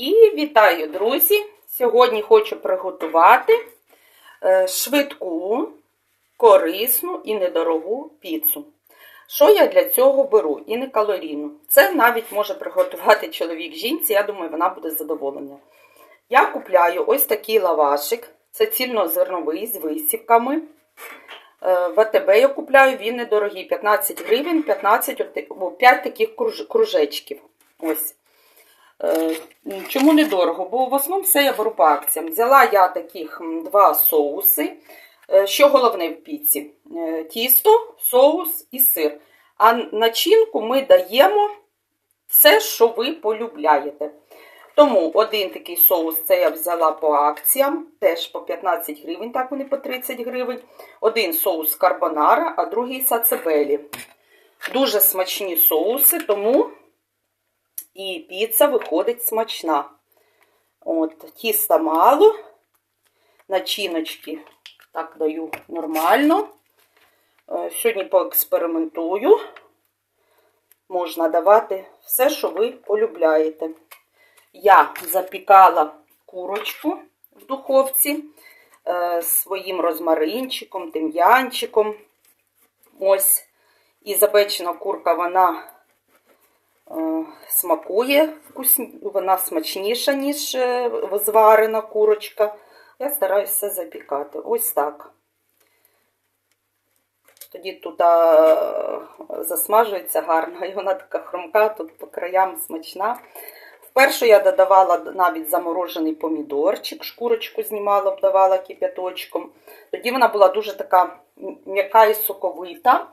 І вітаю, друзі! Сьогодні хочу приготувати е, швидку, корисну і недорогу піцу. Що я для цього беру? І не калорійну. Це навіть може приготувати чоловік жінці, я думаю, вона буде задоволена. Я купляю ось такий лавашик. Це цільнозерновий з висівками. Е, В АТБ я купляю, він недорогий. 15 гривень, 15, 5 таких кружечків. Ось. Е, Чому недорого? Бо в основному все я беру по акціям. Взяла я таких два соуси. Е, Що головне в піці? Е, Тісто, соус і сир. А начинку ми даємо все, що ви полюбляєте. Тому один такий соус це я взяла по акціям, теж по 15 гривень, так вони по 30 гривень. Один соус карбонара, а другий сацебелі. Дуже смачні соуси, тому і піца виходить смачна. От, Тіста мало, начиночки так даю нормально. Е, Сьогодні поекспериментую. Можна давати все, що ви полюбляєте. Я запікала курочку в духовці е, своїм розмаринчиком, тим'янчиком. Ось. І запечена курка, вона смакує, вкусні- вона смачніша, ніж е, зварена курочка. Я стараюся все запікати. Ось так. Тоді тут а, засмажується гарно, і вона така хрумка, тут по краям смачна. Вперше я додавала навіть заморожений помідорчик, шкурочку знімала, обдавала кип'яточком. Тоді вона була дуже така м'яка і соковита.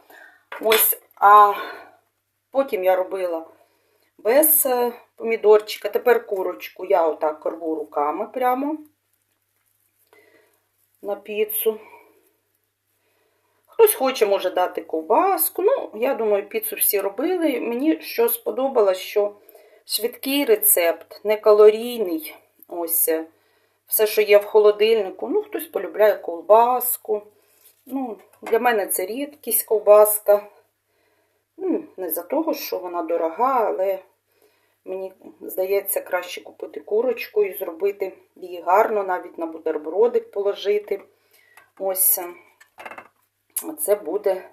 Ось, а потім я робила без е, помідорчика. Тепер курочку я отак рву руками прямо на піцу. Хтось хоче, може дати ковбаску. Ну, я думаю, піцу всі робили. Mені що сподобалось, що швидкий рецепт, не калорійний. Ось е, все, що є в холодильнику. Ну, хтось полюбляє ковбаску. Ну, для мене це рідкість ковбаска. Ну, не за того, що вона дорога, але мені здається, краще купити курочку і зробити її гарно, навіть на бутербродик положити. Ось е, це буде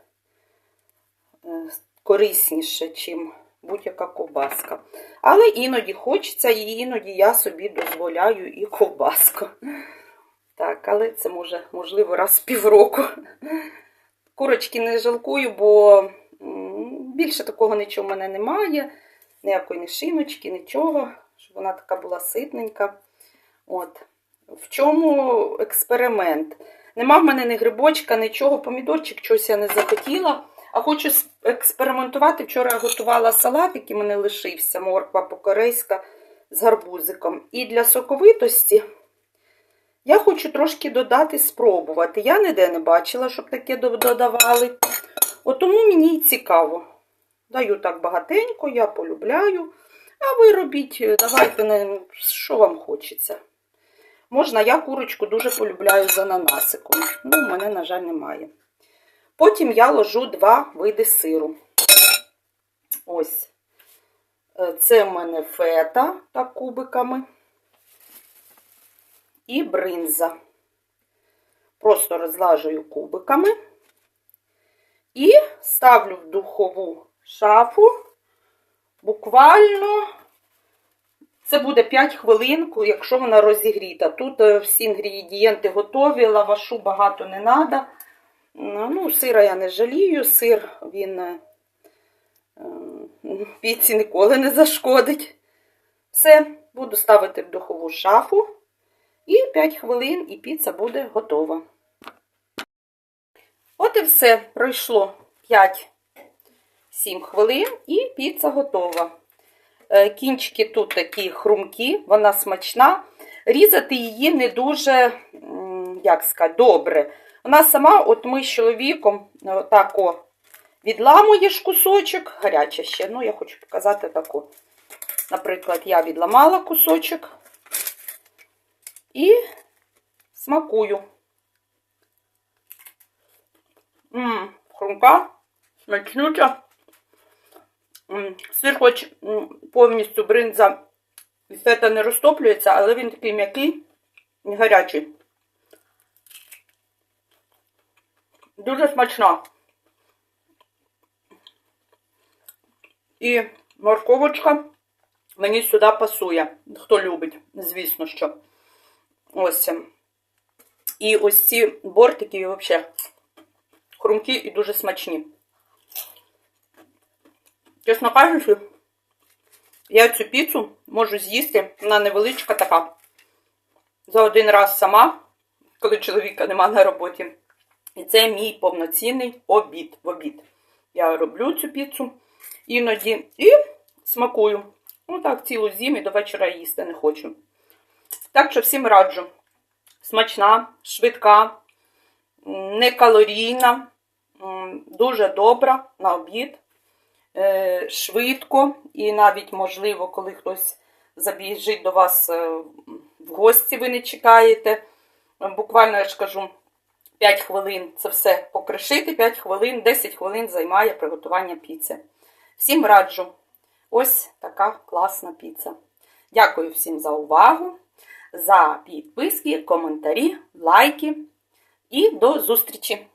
е, корисніше, чим будь-яка ковбаска. Але іноді хочеться, і іноді я собі дозволяю і ковбаску. Так, але це може, можливо, раз в півроку. Курочки не жалкую, бо більше такого нічого в мене немає. Ніякої ні шиночки, нічого, щоб вона така була ситненька. От. В чому експеримент? Нема в мене ні грибочка, нічого, помідорчик, чогось я не захотіла. А хочу експериментувати. Вчора я готувала салат, який мене лишився, морква по-корейська з гарбузиком. І для соковитості я хочу трошки додати, спробувати. Я ніде не бачила, щоб таке додавали. От тому мені й цікаво. Даю так багатенько, я полюбляю. А ви робіть, е, давайте, що вам хочеться. Можна, я курочку дуже полюбляю з ананасиком. Ну, в мене, на жаль, немає. Потім я ложу два види сиру. Ось. Е, Це в мене фета так кубиками. І бринза. Просто розлажую кубиками. І ставлю в духову шафу. Буквально це буде 5 хвилин, якщо вона розігріта. Тут е, всі інгредієнти готові, лавашу багато не треба. Ну, сира я не жалію, сир він е, е, піці ніколи не зашкодить. Все, буду ставити в духову шафу. І 5 хвилин, і піца буде готова. От і все. Пройшло 5-7 хвилин, і піца готова. Е, Кінчики тут такі хрумкі, вона смачна. Різати її не дуже, як сказати, добре. Вона сама, от ми з чоловіком, е, так о, відламуєш кусочок, гаряча ще, ну я хочу показати таку. Наприклад, я відламала кусочок і смакую. Мм, хрумка, смачнюча. Сир хоч повністю бринза І фета не розтоплюється, але він такий м'який і гарячий. Дуже смачна. І морковочка мені сюди пасує. Хто любить, звісно, що. Ось. І ось ці бортики взагалі хрумкі і дуже смачні. Чесно кажучи, я цю піцу можу з'їсти, вона невеличка така. За один раз сама, коли чоловіка нема на роботі. І це мій повноцінний обід. В обід. Я роблю цю піцу іноді і смакую. Ну так, цілу зиму і до вечора їсти не хочу. Так що всім раджу. Смачна, швидка, некалорійна, дуже добра на обід, швидко і навіть, можливо, коли хтось забіжить до вас е, в гості, ви не чекаєте. Буквально, я ж кажу, 5 хвилин це все покришити, 5 хвилин, 10 хвилин займає приготування піци. Всім раджу. Ось така класна піца. Дякую всім за увагу, за підписки, коментарі, лайки і до зустрічі!